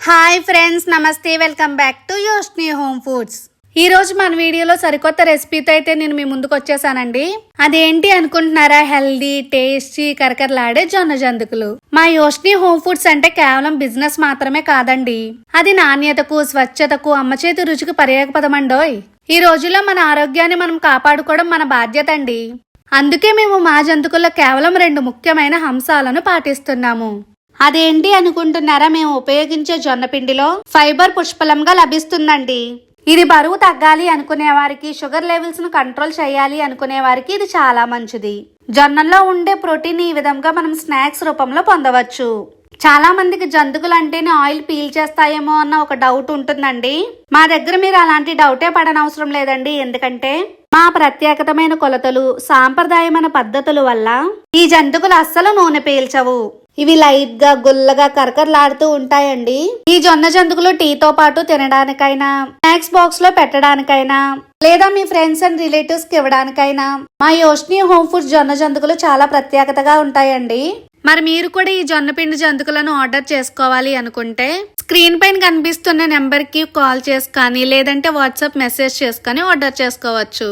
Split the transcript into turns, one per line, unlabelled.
Hi friends నమస్తే welcome back to Yoshni home foods ఈ రోజు మన వీడియోలో సరికొత్త రెసిపీతో అయితే నేను మీ ముందుకు వచ్చేసానండి. అదేంటి అనుకుంటున్నారా? హెల్దీ టేస్టీ కరకరలాడే జొన్న జంతుకులు. మా యోష్ని హోమ్ ఫుడ్స్ అంటే కేవలం బిజినెస్ మాత్రమే కాదండి. అది నాణ్యతకు స్వచ్ఛతకు అమ్మ చేతి రుచికి పర్యాకపదమండోయ్ ఈ రోజుల్లో మన ఆరోగ్యాన్ని మనం కాపాడుకోవడం మన బాధ్యత అండి. అందుకే మేము మా జంతుకుల్లో కేవలం రెండు ముఖ్యమైన అంశాలను పాటిస్తున్నాము. అదేంటి అనుకుంటున్నారా మేము ఉపయోగించే జొన్న పిండిలో ఫైబర్ పుష్పలంగా లభిస్తుందండి. ఇది బరువు తగ్గాలి అనుకునే వారికి షుగర్ లెవెల్స్ను కంట్రోల్ చేయాలి అనుకునే వారికి ఇది చాలా మంచిది. జొన్నల్లో ఉండే ప్రోటీన్ ఈ విధంగా మనం స్నాక్స్ రూపంలో పొందవచ్చు. చాలా మందికి జంతుకులు అంటేనే ఆయిల్ పీల్ చేస్తాయేమో అన్న ఒక డౌట్ ఉంటుందండి. మా దగ్గర మీరు అలాంటి డౌటే పడనవసరం లేదండి. ఎందుకంటే మా ప్రత్యేకతమైన కొలతలు సాంప్రదాయమైన పద్ధతుల వల్ల ఈ జంతుకులు అస్సలు నూనె పీల్చవు. ఇవి లైట్గా గుల్లగా కరకరలాడుతూ ఉంటాయండి. ఈ జొన్న జంతుకులు టీతో పాటు తినడానికైనా స్నాక్స్ బాక్స్లో పెట్టడానికైనా లేదా మీ ఫ్రెండ్స్ అండ్ రిలేటివ్స్కి ఇవ్వడానికైనా మా యోష్ని హోమ్ ఫుడ్ జొన్న జంతుకులు చాలా ప్రత్యేకతగా ఉంటాయండి. మరి మీరు కూడా ఈ జొన్న పిండి జంతుకులను ఆర్డర్ చేసుకోవాలి అనుకుంటే స్క్రీన్ పైన కనిపిస్తున్న నెంబర్కి కాల్ చేసి కానీ లేదంటే వాట్సాప్ మెసేజ్ చేసుకొని ఆర్డర్ చేసుకోవచ్చు.